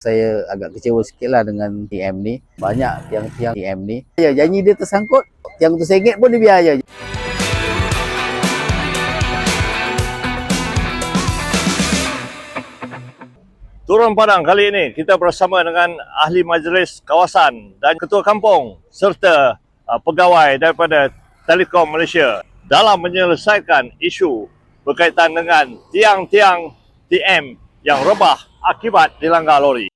Saya agak kecewa sikit lah dengan TM ni. Banyak tiang-tiang TM ni. Ya, janji dia tersangkut. Tiang tu sengit pun dia biar je. Turun Padang kali ini kita bersama dengan ahli majlis kawasan dan ketua kampung serta uh, pegawai daripada Telekom Malaysia dalam menyelesaikan isu berkaitan dengan tiang-tiang TM yang rebah akibat dilanggar lori.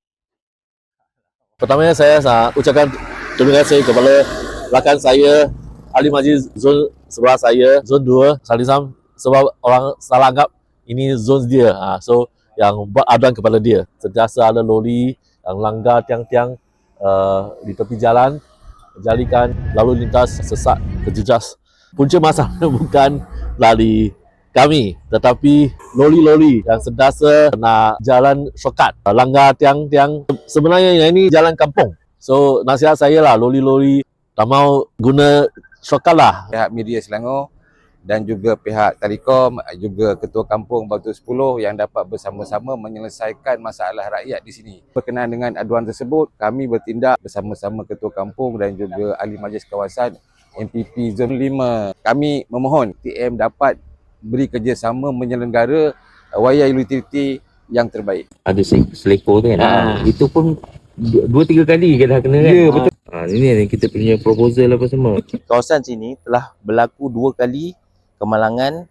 Pertamanya saya nak ucapkan terima kasih kepada rakan saya ahli majlis zon sebelah saya zon 2 Salisam sebab orang salah anggap ini zon dia. Ha, so yang buat aduan kepada dia. Sentiasa ada lori yang langgar tiang-tiang uh, di tepi jalan menjadikan lalu lintas sesak terjejas punca masalah bukan dari kami tetapi lori-lori yang sentiasa nak jalan shortcut langgar tiang-tiang sebenarnya yang ini jalan kampung so nasihat saya lah lori-lori tak mau guna shortcut lah pihak media Selangor dan juga pihak Telekom juga ketua kampung Batu 10 yang dapat bersama-sama menyelesaikan masalah rakyat di sini. Berkenaan dengan aduan tersebut, kami bertindak bersama-sama ketua kampung dan juga ahli majlis kawasan MPP Zon 5. Kami memohon TM dapat beri kerjasama menyelenggara wayar utility yang terbaik. ada se- selekor tu kan. Ha. Ha. Itu pun dua, tiga kali ke dah kena kan. Ya, betul. Ha, ini yang kita punya proposal apa semua. kawasan sini telah berlaku dua kali kemalangan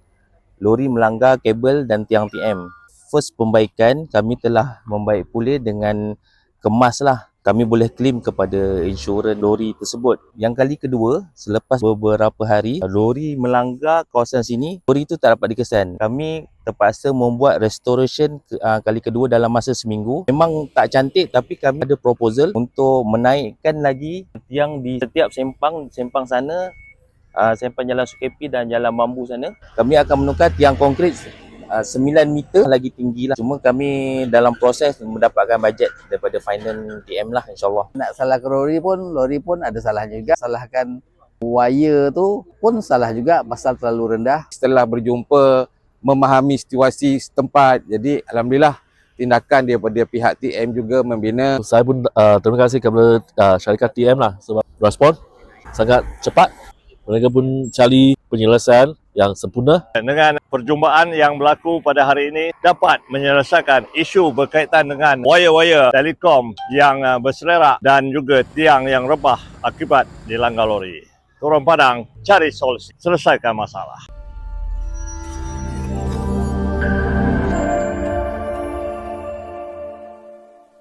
lori melanggar kabel dan tiang TM. First pembaikan kami telah membaik pulih dengan kemas lah. Kami boleh claim kepada insurans lori tersebut. Yang kali kedua, selepas beberapa hari, lori melanggar kawasan sini, lori itu tak dapat dikesan. Kami terpaksa membuat restoration uh, kali kedua dalam masa seminggu. Memang tak cantik tapi kami ada proposal untuk menaikkan lagi tiang di setiap sempang, sempang sana uh, sempang Jalan Sukepi dan Jalan Bambu sana. Kami akan menukar tiang konkrit uh, 9 meter lagi tinggi lah. Cuma kami dalam proses mendapatkan bajet daripada finance TM lah insyaAllah. Nak salahkan lori pun, lori pun ada salahnya juga. Salahkan wire tu pun salah juga pasal terlalu rendah. Setelah berjumpa memahami situasi setempat, jadi alhamdulillah tindakan daripada pihak TM juga membina saya pun uh, terima kasih kepada uh, syarikat TM lah sebab respon sangat cepat mereka pun cari penyelesaian yang sempurna Dengan perjumpaan yang berlaku pada hari ini dapat menyelesaikan isu berkaitan dengan wire-wire telekom yang uh, berselerak dan juga tiang yang rebah akibat dilanggar lori. Turun Padang, cari solusi, selesaikan masalah.